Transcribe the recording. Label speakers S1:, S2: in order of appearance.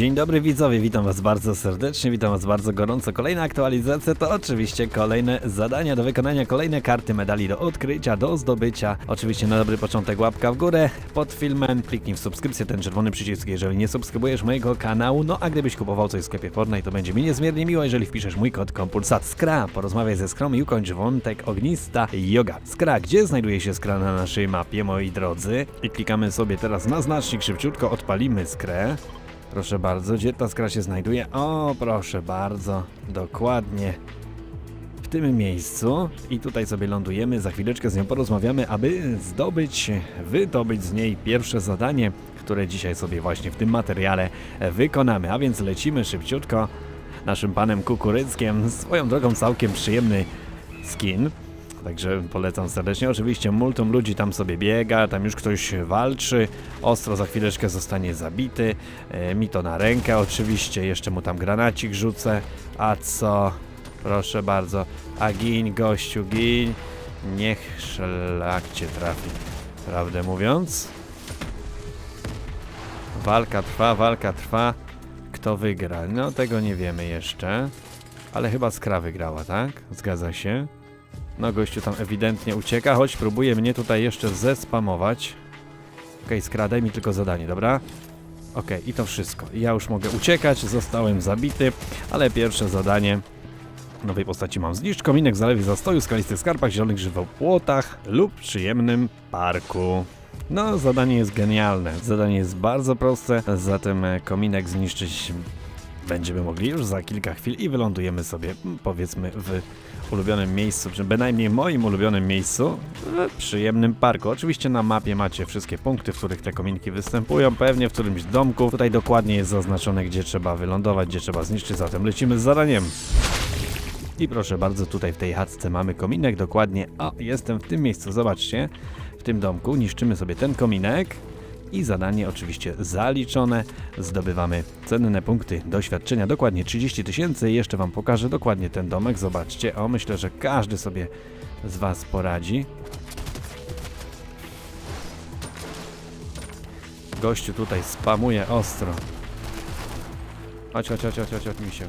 S1: Dzień dobry widzowie, witam was bardzo serdecznie, witam was bardzo gorąco. Kolejna aktualizacja to oczywiście kolejne zadania do wykonania, kolejne karty medali do odkrycia, do zdobycia. Oczywiście na dobry początek łapka w górę pod filmem, kliknij w subskrypcję, ten czerwony przycisk, jeżeli nie subskrybujesz mojego kanału. No a gdybyś kupował coś w sklepie Fortnite, to będzie mi niezmiernie miło, jeżeli wpiszesz mój kod Kompulsat Skra. Porozmawiaj ze Skrą i ukończ wątek ognista yoga. Skra, gdzie znajduje się Skra na naszej mapie, moi drodzy? I klikamy sobie teraz na znacznik, szybciutko odpalimy Skrę. Proszę bardzo, gdzie ta skra się znajduje? O, proszę bardzo, dokładnie w tym miejscu. I tutaj sobie lądujemy, za chwileczkę z nią porozmawiamy, aby zdobyć, wydobyć z niej pierwsze zadanie, które dzisiaj sobie właśnie w tym materiale wykonamy. A więc lecimy szybciutko naszym panem Kukuryckiem. Swoją drogą całkiem przyjemny skin. Także polecam serdecznie. Oczywiście multum ludzi tam sobie biega, tam już ktoś walczy. Ostro za chwileczkę zostanie zabity. E, mi to na rękę oczywiście. Jeszcze mu tam granacik rzucę. A co? Proszę bardzo. A gin, gościu, gin. Niech szlak cię trafi. Prawdę mówiąc. Walka trwa, walka trwa. Kto wygra? No tego nie wiemy jeszcze. Ale chyba Skra wygrała, tak? Zgadza się. No gościu tam ewidentnie ucieka, choć próbuje mnie tutaj jeszcze zespamować. Okej, skradaj mi tylko zadanie, dobra? Okej, i to wszystko. Ja już mogę uciekać, zostałem zabity, ale pierwsze zadanie nowej postaci mam zniszcz kominek w zalewie zastoju, skalistych skarpach, zielonych żywopłotach lub przyjemnym parku. No, zadanie jest genialne. Zadanie jest bardzo proste, zatem e, kominek zniszczyć będziemy mogli już za kilka chwil i wylądujemy sobie, powiedzmy, w ulubionym miejscu, czy bynajmniej moim ulubionym miejscu, w przyjemnym parku. Oczywiście na mapie macie wszystkie punkty, w których te kominki występują, pewnie w którymś domku. Tutaj dokładnie jest zaznaczone, gdzie trzeba wylądować, gdzie trzeba zniszczyć, zatem lecimy z zadaniem. I proszę bardzo, tutaj w tej chatce mamy kominek, dokładnie, o, jestem w tym miejscu, zobaczcie, w tym domku, niszczymy sobie ten kominek i zadanie oczywiście zaliczone, zdobywamy cenne punkty doświadczenia, dokładnie 30 tysięcy, jeszcze Wam pokażę dokładnie ten domek, zobaczcie, o, myślę, że każdy sobie z Was poradzi. Gościu tutaj spamuje ostro. Chodź, chodź, chodź, chodź, chodź, chodź, misiu.